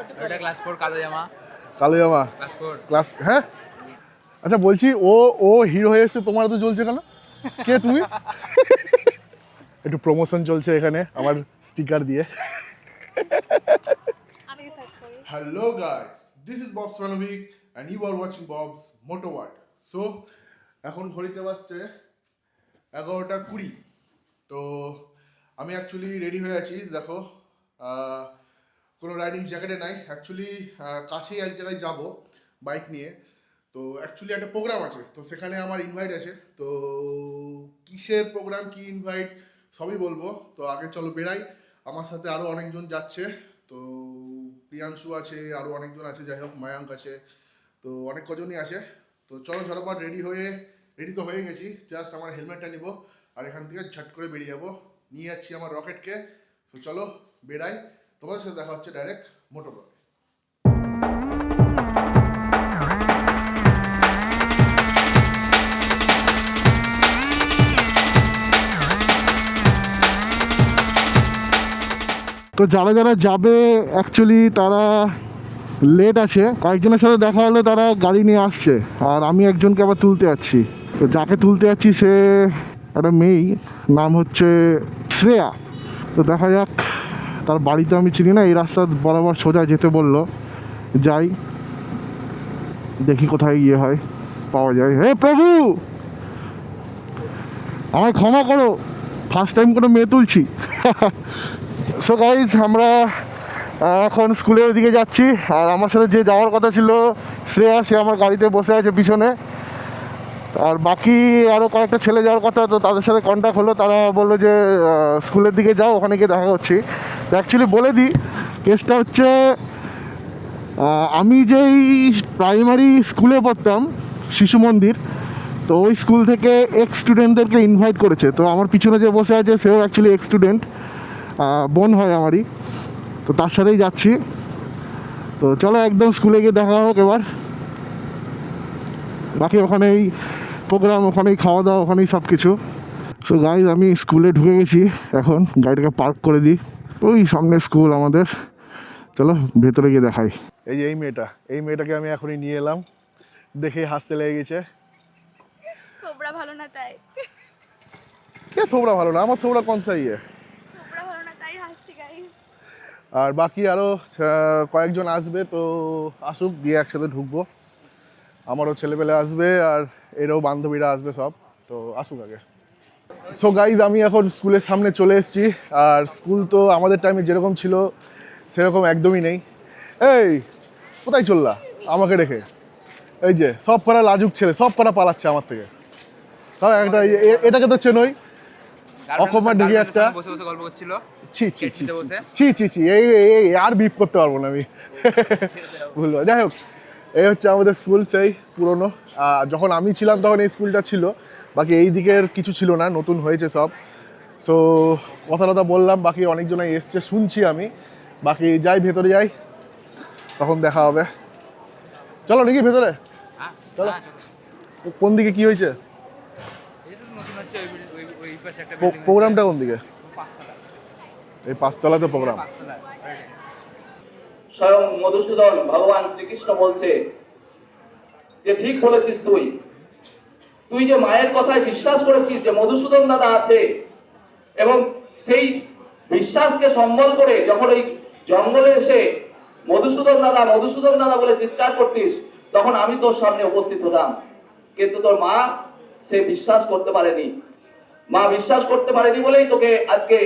ওটা class four কালো জামা কালো জামা ক্লাস হ্যাঁ? আচ্ছা বলছি ও ও হিরো হয়ে এসছে তোমার তো চলছে কেন? কে তুমি? একটু প্রমোশন চলছে এখানে আমার স্টিকার দিয়ে। Hello guys this is Bob's Ronobik and you are watching Bob's moto world so এখন ঘড়িতে বাজছে এগারোটা কুড়ি। তো আমি অ্যাকচুয়ালি রেডি হয়ে আছি দেখো আহ, কোনো রাইডিং জ্যাকেটে নাই। অ্যাকচুয়ালি কাছেই এক জায়গায় যাব বাইক নিয়ে। তো অ্যাকচুয়ালি একটা প্রোগ্রাম আছে। তো সেখানে আমার ইনভাইট আছে। তো কিসের প্রোগ্রাম কি ইনভাইট সবই বলব। তো আগে চলো বেরাই আমার সাথে আরও অনেকজন যাচ্ছে। তো প্রিয়াংশু আছে আরও অনেকজন আছে, যাই হোক, মায়াঙ্ক আছে। তো অনেক কজনই আছে। তো চলো ঝটপট রেডি হয়ে রেডি তো হয়ে গেছি। জাস্ট আমার হেলমেটটা নিব আর এখান থেকে ঝট করে বেরিয়ে যাব। নিয়ে যাচ্ছি আমার রকেটকে তো চলো বেরাই তোমাদের সাথে দেখা হচ্ছে ডাইরেক্ট মোটর তো। যারা যারা যাবে অ্যাকচুয়ালি তারা লেট আছে। কয়েকজনের সাথে দেখা হলে তারা গাড়ি নিয়ে আসছে। আর আমি একজনকে আবার তুলতে যাচ্ছি। তো যাকে তুলতে যাচ্ছি সে একটা মেয়েই, নাম হচ্ছে শ্রেয়া। তো দেখা যাক তার বাড়িতে আমি চিনি না, এই রাস্তা বরাবর সোজা যেতে বলল। যাই, দেখি কোথায় গিয়ে হয়, পাওয়া যায়। হে প্রভু! আমায় ক্ষমা করো ফার্স্ট টাইম কোনো মেয়ে তুলছি। সো গাইজ আমরা এখন স্কুলের দিকে যাচ্ছি, আর আমার সাথে যে যাওয়ার কথা ছিল, শ্রেয়া, সে আমার গাড়িতে বসে আছে পিছনে। আর বাকি আরও কয়েকটা ছেলে যাওয়ার কথা, তো তাদের সাথে কন্ট্যাক্ট হলো। তারা বলল যে স্কুলের দিকে যাও, ওখানে গিয়ে দেখা করছি। অ্যাকচুয়ালি বলে দিই, কেসটা হচ্ছে আমি যেই প্রাইমারি স্কুলে পড়তাম, শিশু মন্দির, তো ওই স্কুল থেকে এক্স স্টুডেন্টদেরকে ইনভাইট করেছে। তো আমার পিছনে যে বসে আছে, সেও অ্যাকচুয়ালি এক্স স্টুডেন্ট বোন হয় আমারই। তো তার সাথেই যাচ্ছি। তো চলো একদম স্কুলে গিয়ে দেখা হোক এবার। বাকি ওখানেই প্রোগ্রাম ওখানেই খাওয়া দাওয়া ওখানেই সব কিছু সো গাইজ আমি স্কুলে ঢুকে গেছি। এখন গাড়িটাকে পার্ক করে দিই। ওই সামনে স্কুল আমাদের। চলো ভেতরে গিয়ে দেখাই। এই যে এই মেয়েটা এই মেয়েটাকে আমি এখনই নিয়ে এলাম। দেখে হাসতে লেগে গেছে। থোবড়া ভালো না তাই। কে থোবড়া ভালো না? আমার থোবড়া কোন সাই থোবড়া ভালো না তাই হাসছি গাইস আর বাকি আরও কয়েকজন আসবে তো আসুক দিয়ে একসাথে ঢুকবো। আমারও ছেলেপেলে আসবে আর এরও বান্ধবীরা আসবে সব। তো আসুক আগে। সো গাইজ আমি এখন স্কুলের সামনে চলে এসেছি। আর স্কুল তো আমাদের টাইমে যেরকম ছিল সেরকম একদমই নেই। এই কোথায় চললা? আমাকে রেখে। এই যে সব করা লাজুক ছেলে সব করা পালাচ্ছে আমার থেকে। তাও একটা এ- এ- এটাকে তো চেনই। অকপা ঢুকে একটা। ছি ছি ছি ছি ছি ছি এই এই- আর বিপ করতে পারব না আমি। ভুলবো যাই হোক এই হচ্ছে আমাদের স্কুল সেই পুরনো। আর যখন আমি ছিলাম তখন এই স্কুলটা ছিল। বাকি এই দিকের কিছু ছিল না নতুন হয়েছে সব। সো কথা টথা বললাম বাকি অনেকজনাই এসছে শুনছি আমি। বাকি যাই ভেতরে যাই তখন দেখা হবে। চলো নাকি ভেতরে। হ্যাঁ চলো। হ্যাঁ, কোন দিকে কি হয়েছে? প্রোগ্রামটা কোন দিকে। এই পাঁচতলাতে প্রোগ্রাম। স্বয়ং মধুসূদন ভগবান শ্রীকৃষ্ণ বলছে যে ঠিক বলেছিস তুই। তুই যে মায়ের কথায় বিশ্বাস করেছিস যে মধুসূদন দাদা আছে, এবং সেই বিশ্বাসকে সম্বল করে যখন ওই জঙ্গলে এসে মধুসূদন দাদা মধুসূদন দাদা বলে চিৎকার করতিস, তখন আমি তোর সামনে উপস্থিত হতাম। কিন্তু তোর মা সে বিশ্বাস করতে পারেনি। মা বিশ্বাস করতে পারেনি বলেই তোকে আজকে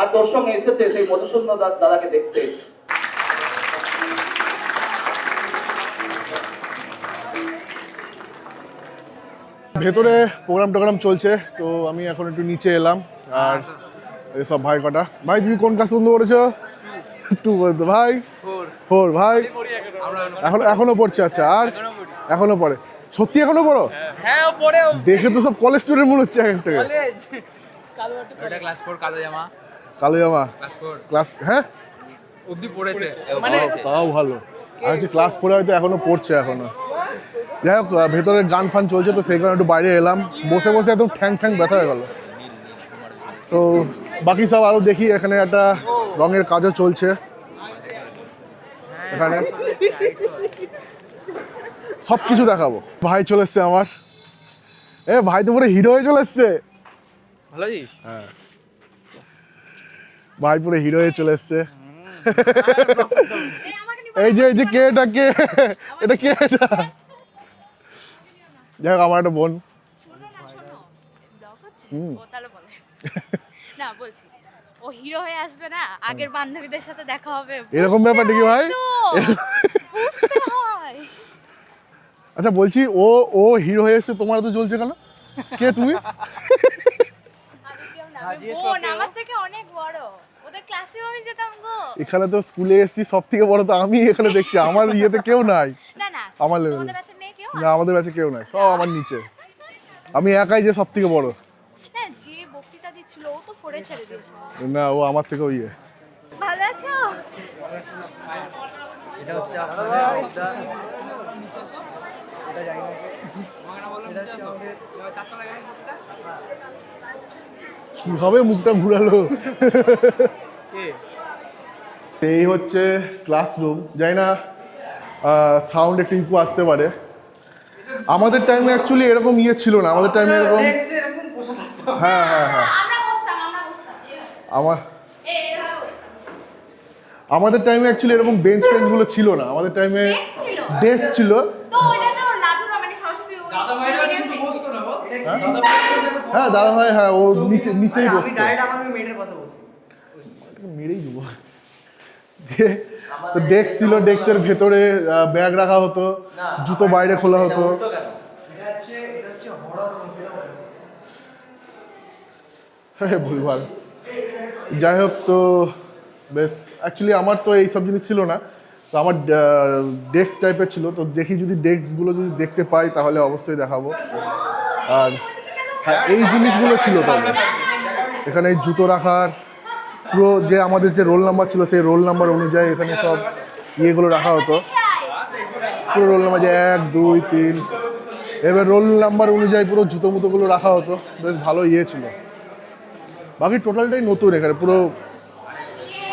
আর তোর সঙ্গে এসেছে সেই মধুসূদন দাদাকে দেখতে। ভেতরে প্রোগ্রাম টোগ্রাম চলছে তো আমি এখন একটু নিচে এলাম আর এই সব ভাই কটা। ভাই তুমি কোন কাজ বন্ধ করেছ? টু বলতো ভাই। ফোর। ভাই। আমরা এখন এখনও পড়ছে আচ্ছা আর? এখনও পড়ে। সত্যি এখনও পড়ো? হ্যাঁ দেখে তো সব কলেজ স্টুডেন্ট মনে হচ্ছে এক থেকে কালো ক্লাস ফোর জামা। ক্লাস হ্যাঁ? অব্দি পড়েছে। মানে- তাও- ভালো। আর হচ্ছে ক্লাস পড়ে হয়তো এখনও পড়ছে এখনও। যাই হোক ভেতরে গান ফান চলছে তো সেই কারণে একটু বাইরে এলাম। বসে বসে একদম ঠ্যাং ঠ্যাং ব্যথা হয়ে গেল। তো বাকি সব আরও দেখি এখানে একটা রঙের কাজও চলছে। এখানে সব কিছু দেখাবো। ভাই চলে এসছে আমার। এ ভাই তো পুরো হিরো হয়ে চলে এসছে। ভালো আছিস? হ্যাঁ। ভাই পুরো হিরো হয়ে চলে এসছে। এই যে এই যে কে এটা কে? এটা কে এটা? যাই হোক আমার একটা বোন। না বলছি। ও হিরো হয়ে আসবে না? আগের বান্ধবীদের সাথে দেখা হবে। এরকম বুঝতে ব্যাপার নাকি ভাই? আচ্ছা বলছি ও ও হিরো হয়ে এসছে তোমার তো জ্বলছে কেন? কে তুমি? এখানে তো স্কুলে এসেছি সব থেকে বড় তো আমি এখানে দেখছি। আমার ইয়েতে কেউ নাই। আমার level না আমাদের কাছে কেউ নাই সব আমার নিচে। আমি একাই যে সব থেকে বড়। না যে বক্তৃতা দিচ্ছিল ও তো ফোরে ছেড়ে দিয়েছে। না ও আমার থেকেও ইয়ে। ভালো আছো? গেলে কীভাবে মুখটা ঘুরালো? এই হচ্ছে ক্লাসরুম যাই না সাউন্ড একটু ইকু আসতে পারে। আমাদের টাইমে অ্যাকচুয়ালি এরকম ইয়ে ছিল না আমাদের টাইমে এরকম হ্যাঁ হ্যাঁ হ্যাঁ। আমরা বসতাম আমরা বসতাম আমার এই এইভাবে বসতাম। আমাদের টাইমে অ্যাকচুয়ালি এরকম বেঞ্চ ফেঞ্চগুলো ছিল না আমাদের টাইমে। ডেস্ক ছিল। মানে। হ্যাঁ? দাদা ভাই হ্যাঁ ও নিচে নিচেই আমি বসতো। মেরেই দেবো। ডেস্ক ছিল ডেস্কের ভেতরে ব্যাগ রাখা হতো, জুতো বাইরে খোলা হতো। হ্যাঁ ভুলভাল। যাই হোক তো বেশ অ্যাকচুয়ালি আমার তো এই সব জিনিস ছিল না। তো আমার ডেস্ক টাইপের ছিল। তো দেখি যদি ডেস্কগুলো যদি দেখতে পাই, তাহলে অবশ্যই দেখাবো। আর হ্যাঁ এই জিনিসগুলো ছিল তবে এখানে জুতো রাখার পুরো যে আমাদের যে রোল নাম্বার ছিল, সেই রোল নাম্বার অনুযায়ী এখানে সব ইয়েগুলো রাখা হতো। পুরো রোল নাম্বার যে এক, দুই, তিন। এবার রোল নাম্বার অনুযায়ী পুরো জুতো মুতোগুলো রাখা হতো। বেশ ভালো ইয়ে ছিল। বাকি টোটালটাই নতুন এখানে, পুরো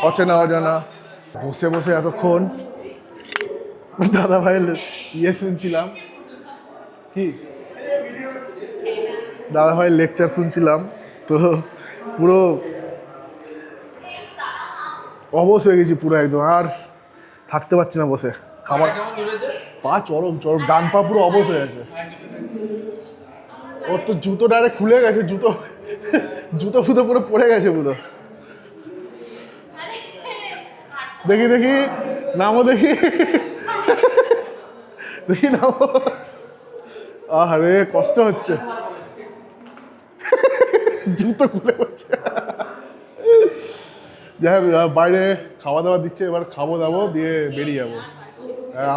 অচেনা, অজানা। বসে বসে এতক্ষণ দাদা ভাইয়ের ইয়ে শুনছিলাম। কি? দাদা ভাইয়ের লেকচার শুনছিলাম। তো পুরো অবশ হয়ে গেছি পুরো একদম আর থাকতে পারছি না বসে। খাবার পা চরম চরম ডান পা পুরো অবশ হয়ে গেছে। ওর তো জুতো ডাইরেক্ট খুলে গেছে জুতো জুতো ফুতো পুরো পড়ে গেছে পুরো। দেখি দেখি নামো দেখি। দেখি নামো। আরে কষ্ট হচ্ছে। জুতো খুলে হচ্ছে যাই হোক বাইরে খাওয়া দাওয়া দিচ্ছে, এবার খাব দাবো, দিয়ে বেরিয়ে যাব।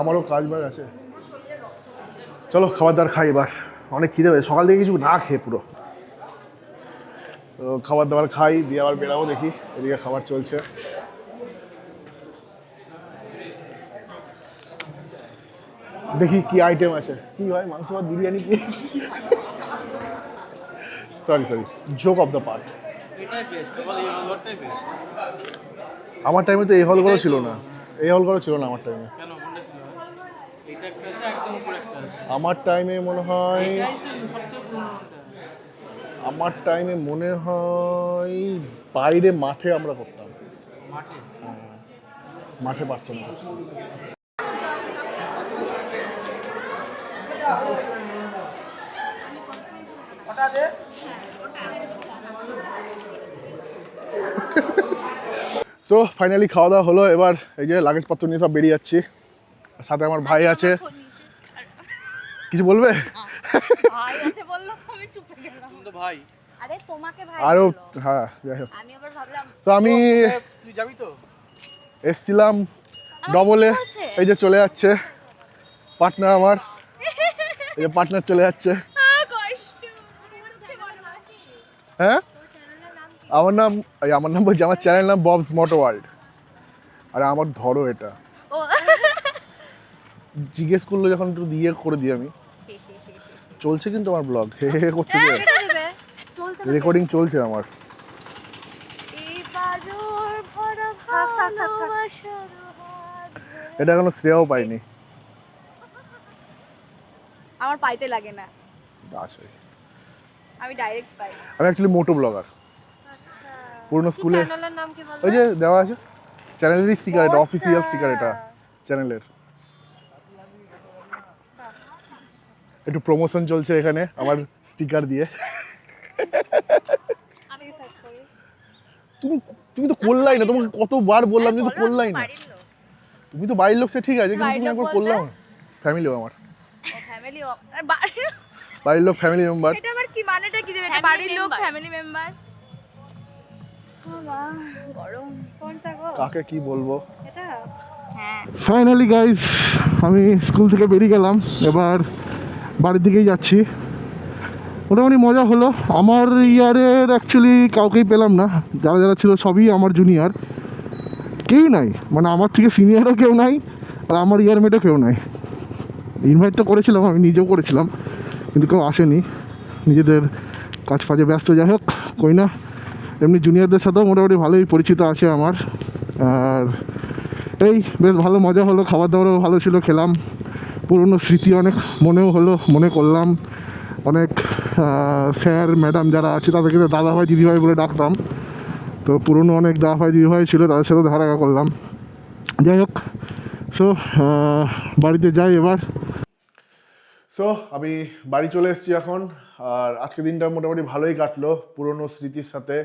আমারও কাজ বাজ আছে। চলো, খাবার দাবার খাই এবার। অনেক খিদে পেয়েছে। সকাল থেকে কিছু না খেয়ে পুরো। তো খাবার দাবার খাই, দিয়ে আবার বেরাবো দেখি। এদিকে খাবার চলছে। দেখি কি আইটেম আছে। কি হয়, মাংস বিরিয়ানি কি? Sorry sorry joke of the part আমার টাইমে তো এই হলগুলো ছিল না। এই হলগুলো ছিল না আমার টাইমে কেন কোনটা ছিল? এটা একটা আছে একদম উপরে একটা আছে। আমার টাইমে মনে হয় আমার টাইমে মনে হয় বাইরে মাঠে আমরা করতাম। মাঠে? মাঠে পারতাম না। সো ফাইনালি খাওয়া দাওয়া হলো। এবার এই যে লাগেজ পত্র নিয়ে সব বেরিয়ে যাচ্ছি। সাথে আমার ভাই আছে। কিছু বলবে? ভাই আছে বলল তো আমি চুপে গেলাম। তুমি তো ভাই। আরে তোমাকে ভাই আরও হ্যাঁ যাই হোক। আমি তো আমি তো এসছিলাম ডবলে এই যে চলে যাচ্ছে। পার্টনার আমার। এই যে পার্টনার চলে যাচ্ছে। হ্যাঁ? আমার নাম এই আমার নাম বলছি আমার চ্যানেল নাম ববস মোটো ওয়ার্ল্ড আর আমার ধরো এটা। জিজ্ঞেস করল যখন একটু দিয়ে করে দিই আমি। চলছে কিন্তু আমার ব্লগ হে হে করছে রেকর্ডিং চলছে আমার। এটা এখনও শ্রেয়াও পাইনি। আমার পাইতে লাগে না। দাস আমি ডাইরেক্ট পাই। আমি অ্যাকচুয়ালি মোটো ব্লগার পুরোনো স্কুলে চ্যানেলের নাম কি বলতো? ওই যে দেওয়া আছে চ্যানেলেরই স্টিকার এটা অফিসিয়াল স্টিকার এটা চ্যানেলের একটু প্রমোশন চলছে এখানে আমার স্টিকার দিয়ে। আমি সার্চ করি? তুমি তুমি তো করলাই না তোমাকে কতবার বললাম তুমি তো করলাই না তুমি তো বাড়ির লোক সে ঠিক আছে কিন্তু তুমি একবার করলাম। ফ্যামিলি আমার বাড়ির বাড়ির লোক ফ্যামিলি মেম্বার এটা আবার কি মানেটা কি দেবে? এটা বাড়ির লোক ফ্যামিলি মেম্বার কাকে কি বলব? হ্যাঁ। ফাইনালি গাইস আমি স্কুল থেকে বেরিয়ে গেলাম। এবার বাড়ির দিকেই যাচ্ছি। মোটামুটি মজা হলো। আমার ইয়ারের অ্যাকচুয়ালি কাউকেই পেলাম না। যারা যারা ছিল সবই আমার জুনিয়র কেউই নাই। মানে আমার থেকে সিনিয়রও কেউ নাই আর আমার ইয়ার কেউ নাই। ইনভাইট তো করেছিলাম আমি নিজেও করেছিলাম। কিন্তু কেউ আসেনি। নিজেদের কাজ ফাজে ব্যস্ত। যাই হোক কই না। এমনি জুনিয়রদের সাথেও মোটামুটি ভালোই পরিচিত আছে আমার। আর এই বেশ ভালো মজা হলো খাবার দাবারও ভালো ছিল, খেলাম। পুরনো স্মৃতি অনেক মনেও হলো, মনে করলাম। অনেক স্যার, ম্যাডাম যারা আছে, তাদেরকে তো দাদাভাই, দিদিভাই বলে ডাকতাম। তো পুরনো অনেক দাদাভাই, দিদিভাই ছিল, তাদের সাথে দেখা করলাম। যাই হোক সো বাড়িতে যাই এবার। সো আমি বাড়ি চলে এসেছি এখন। আর আজকে দিনটা মোটামুটি ভালোই কাটলো, পুরনো স্মৃতির সাথে।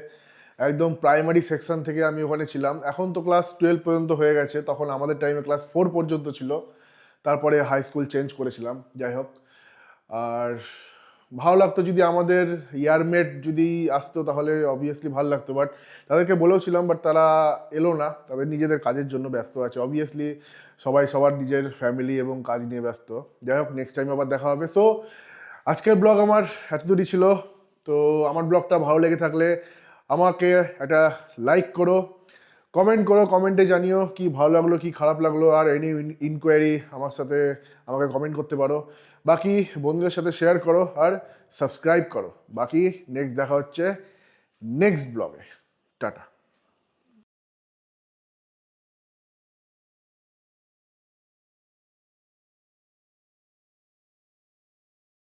একদম প্রাইমারি সেকশন থেকে আমি ওখানে ছিলাম। এখন তো ক্লাস টুয়েলভ পর্যন্ত হয়ে গেছে, তখন আমাদের টাইমে ক্লাস ফোর পর্যন্ত ছিল। তারপরে হাই স্কুল চেঞ্জ করেছিলাম, যাই হোক। আর ভালো লাগতো যদি আমাদের ইয়ারমেট যদি আসতো, তাহলে অবভিয়াসলি ভালো লাগতো। বাট তাদেরকে বলেওছিলাম বাট তারা এলো না। তাদের নিজেদের কাজের জন্য ব্যস্ত আছে। অবভিয়াসলি সবাই সবার নিজের ফ্যামিলি এবং কাজ নিয়ে ব্যস্ত। যাই হোক নেক্সট টাইম আবার দেখা হবে। সো আজকের ব্লগ আমার এতদূরই ছিল। তো আমার ব্লগটা ভালো লেগে থাকলে আমাকে একটা লাইক করো কমেন্ট করো কমেন্টে জানিও কি ভালো লাগল, কি খারাপ লাগল, আর এনি ইনকোয়ারি আমার সাথে আমাকে কমেন্ট করতে পারো। বাকি বন্ধুদের সাথে শেয়ার করো আর সাবস্ক্রাইব করো। বাকি নেক্সট দেখা হচ্ছে নেক্সট ব্লগে টাটা।